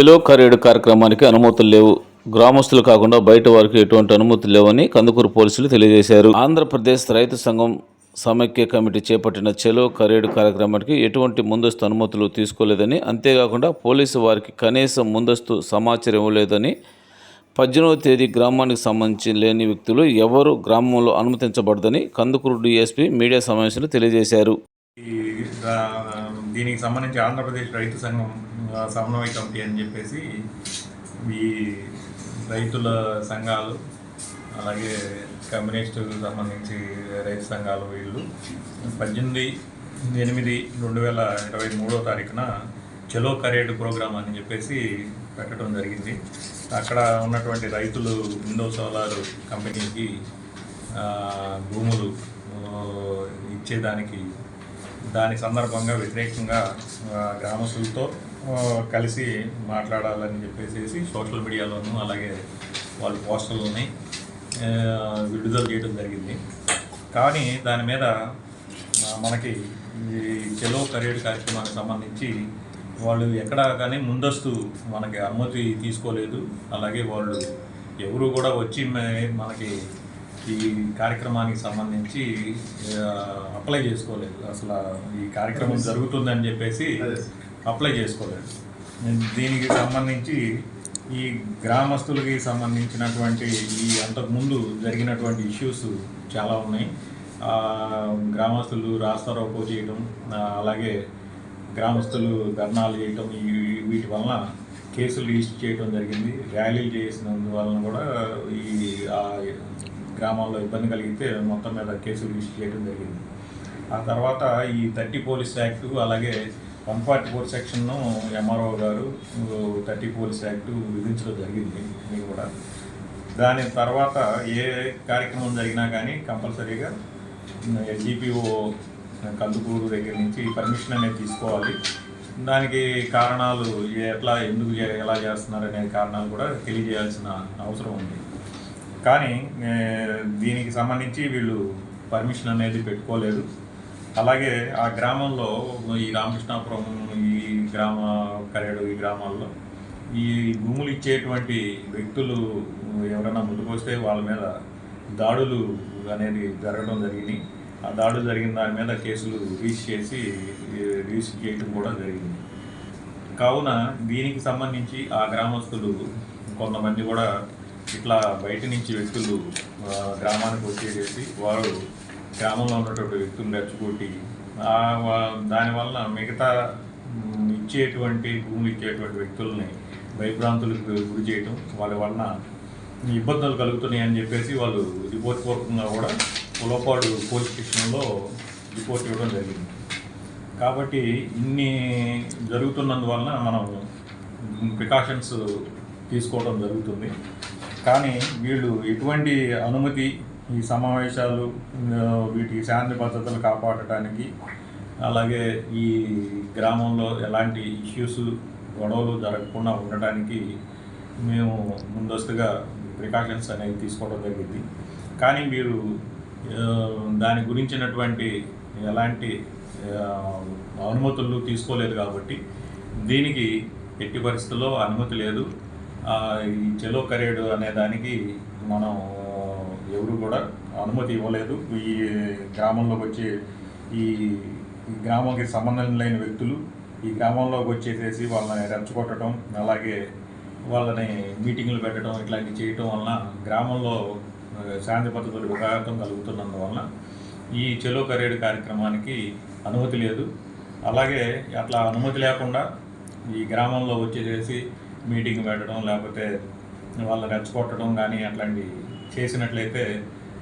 చెలో ఖరీదు కార్యక్రమానికి అనుమతులు లేవు. గ్రామస్తులు కాకుండా బయట వారికి ఎటువంటి అనుమతులు లేవని కందుకూరు పోలీసులు తెలియజేశారు. ఆంధ్రప్రదేశ్ రైతు సంఘం సమైక్య కమిటీ చేపట్టిన చెలో కరేడు కార్యక్రమానికి ఎటువంటి ముందస్తు అనుమతులు తీసుకోలేదని అంతేకాకుండా పోలీసు వారికి కనీసం ముందస్తు సమాచారం ఇవ్వలేదని పద్దెనిమిదవ తేదీ గ్రామానికి సంబంధించి లేని వ్యక్తులు ఎవరు గ్రామంలో అనుమతించబడదని కందుకూరు డీఎస్పీ మీడియా సమావేశంలో తెలియజేశారు. దీనికి సంబంధించి ఆంధ్రప్రదేశ్ రైతు సంఘం సమన్వయ కమిటీ అని చెప్పేసి ఈ రైతుల సంఘాలు అలాగే కమ్యూనిస్టులకు సంబంధించి రైతు సంఘాలు వీళ్ళు పద్దెనిమిది ఎనిమిది రెండు వేల ఇరవై మూడో తారీఖున చెలో కరేడ్ ప్రోగ్రామ్ అని చెప్పేసి పెట్టడం జరిగింది. అక్కడ ఉన్నటువంటి రైతులు విండో సోలార్ కంపెనీకి భూములు ఇచ్చేదానికి దాని సందర్భంగా వ్యతిరేకంగా గ్రామస్తులతో కలిసి మాట్లాడాలని చెప్పేసి సోషల్ మీడియాలోనూ అలాగే వాళ్ళ పోస్టర్లని విడుదల చేయడం జరిగింది. కానీ దాని మీద మనకి ఈ చెలో పరేడ్ కార్యక్రమానికి సంబంధించి వాళ్ళు ఎక్కడా కానీ ముందస్తు మనకి అనుమతి తీసుకోలేదు. అలాగే వాళ్ళు ఎవరు కూడా వచ్చి మనకి ఈ కార్యక్రమానికి సంబంధించి అప్లై చేసుకోలేదు. అసలు ఈ కార్యక్రమం జరుగుతుందని చెప్పేసి అప్లై చేసుకోలేదు. దీనికి సంబంధించి ఈ గ్రామస్తులకి సంబంధించినటువంటి ఈ అంతకుముందు జరిగినటువంటి ఇష్యూస్ చాలా ఉన్నాయి. గ్రామస్తులు రాస్తారోకో చేయడం అలాగే గ్రామస్తులు ధర్నాలు చేయటం ఈ వీటి వలన కేసులు రిజిస్టర్ చేయడం జరిగింది. ర్యాలీలు చేసినందువలన కూడా ఈ ఆ గ్రామాల్లో ఇబ్బంది కలిగితే మొత్తం మీద కేసులు రిజిస్టర్ చేయడం జరిగింది. ఆ తర్వాత ఈ థర్టీ పోలీస్ యాక్ట్ అలాగే వన్ ఫార్టీ ఫోర్ సెక్షన్ను ఎంఆర్ఓ గారు థర్టీ పోలీస్ యాక్ట్ విధించడం జరిగింది ఇది కూడా. దాని తర్వాత ఏ కార్యక్రమం జరిగినా కానీ కంపల్సరీగా ఎస్డిపిఓ కందుకూరు దగ్గర నుంచి పర్మిషన్ అనేది తీసుకోవాలి. దానికి కారణాలు ఎట్లా ఎందుకు ఎలా చేస్తున్నారు అనే కారణాలు కూడా తెలియజేయాల్సిన అవసరం ఉంది. కానీ దీనికి సంబంధించి వీళ్ళు పర్మిషన్ అనేది పెట్టుకోలేదు. అలాగే ఆ గ్రామంలో ఈ రామకృష్ణాపురం ఈ గ్రామ కరేడు ఈ గ్రామాల్లో ఈ భూములు ఇచ్చేటువంటి వ్యక్తులు ఎవరైనా ముందుకొస్తే వాళ్ళ మీద దాడులు అనేది జరగడం జరిగింది. ఆ దాడులు జరిగిన దాని మీద కేసులు రిజిస్టర్ చేసి రిజిస్టర్ చేయడం కూడా జరిగింది. కావున దీనికి సంబంధించి ఆ గ్రామస్తులు కొంతమంది కూడా ఇట్లా బయట నుంచి వ్యక్తులు గ్రామానికి వచ్చేసేసి వారు గ్రామంలో ఉన్నటువంటి వ్యక్తులు రెచ్చగొట్టి దానివల్ల మిగతా ఇచ్చేటువంటి భూములు ఇచ్చేటువంటి వ్యక్తుల్ని భయభ్రాంతులకు గురి చేయటం వాళ్ళ వలన ఇబ్బందులు కలుగుతున్నాయి అని చెప్పేసి వాళ్ళు రిపోర్ట్ పూర్వకంగా కూడా పులపాడు పోలీస్ స్టేషన్లో రిపోర్ట్ ఇవ్వడం జరిగింది. కాబట్టి ఇన్ని జరుగుతున్నందువలన మనం ప్రికాషన్స్ తీసుకోవడం జరుగుతుంది. కానీ వీళ్ళు ఎటువంటి అనుమతి ఈ సమావేశాలు వీటి వీటికి శాంతి భద్రతలు కాపాడటానికి అలాగే ఈ గ్రామంలో ఎలాంటి ఇష్యూస్ గొడవలు జరగకుండా ఉండటానికి మేము ముందస్తుగా ప్రికాషన్స్ అనేవి తీసుకోవడం జరిగింది. కానీ మీరు దాని గురించినటువంటి ఎలాంటి అనుమతులు తీసుకోలేదు కాబట్టి దీనికి ఎట్టి పరిస్థితుల్లో అనుమతి లేదు. ఈ చెలో కరేడు అనే దానికి మనం ఎవరు కూడా అనుమతి ఇవ్వలేదు. ఈ గ్రామంలోకి వచ్చే ఈ గ్రామానికి గ్రామంకి సంబంధం లేని వ్యక్తులు ఈ గ్రామంలోకి వచ్చేసేసి వాళ్ళని రెచ్చగొట్టడం అలాగే వాళ్ళని మీటింగ్లు పెట్టడం ఇట్లాంటివి చేయటం వలన గ్రామంలో శాంతి భద్రతలు విఘాతం కలుగుతున్నందువలన ఈ చెలో కరేడు కార్యక్రమానికి అనుమతి లేదు. అలాగే అట్లా అనుమతి లేకుండా ఈ గ్రామంలో వచ్చేసేసి మీటింగ్ పెట్టడం లేకపోతే వాళ్ళని రెచ్చగొట్టడం కానీ అట్లాంటి చేసినట్లయితే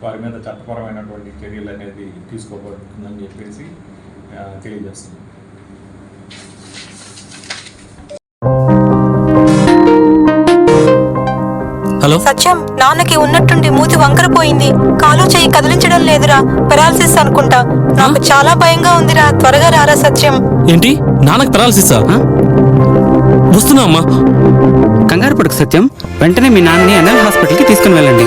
వారి మీద చట్టపరమైనటువంటి చర్యలు అనేది తీసుకోబడుతుందని చెప్పేసి ఆ, తెలియజేస్తున్నాం. హలో? సత్యం నాన్నకి ఉన్నట్టుండి మూతి వంకరపోయింది కాలు చేయి కదిలించడం లేదురా పెరాలసిస్ అనుకుంటా. నాకు చాలా భయంగా ఉందిరా త్వరగా రారా సత్యం. ఏంటి? నాన్నకు పెరాలసిసా? వస్తున్నా అమ్మా. కంగారు పడుకు సత్యం. వెంటనే మీ నాన్నని ఎన్ఎల్ హాస్పిటల్కి తీసుకుని వెళ్ళండి.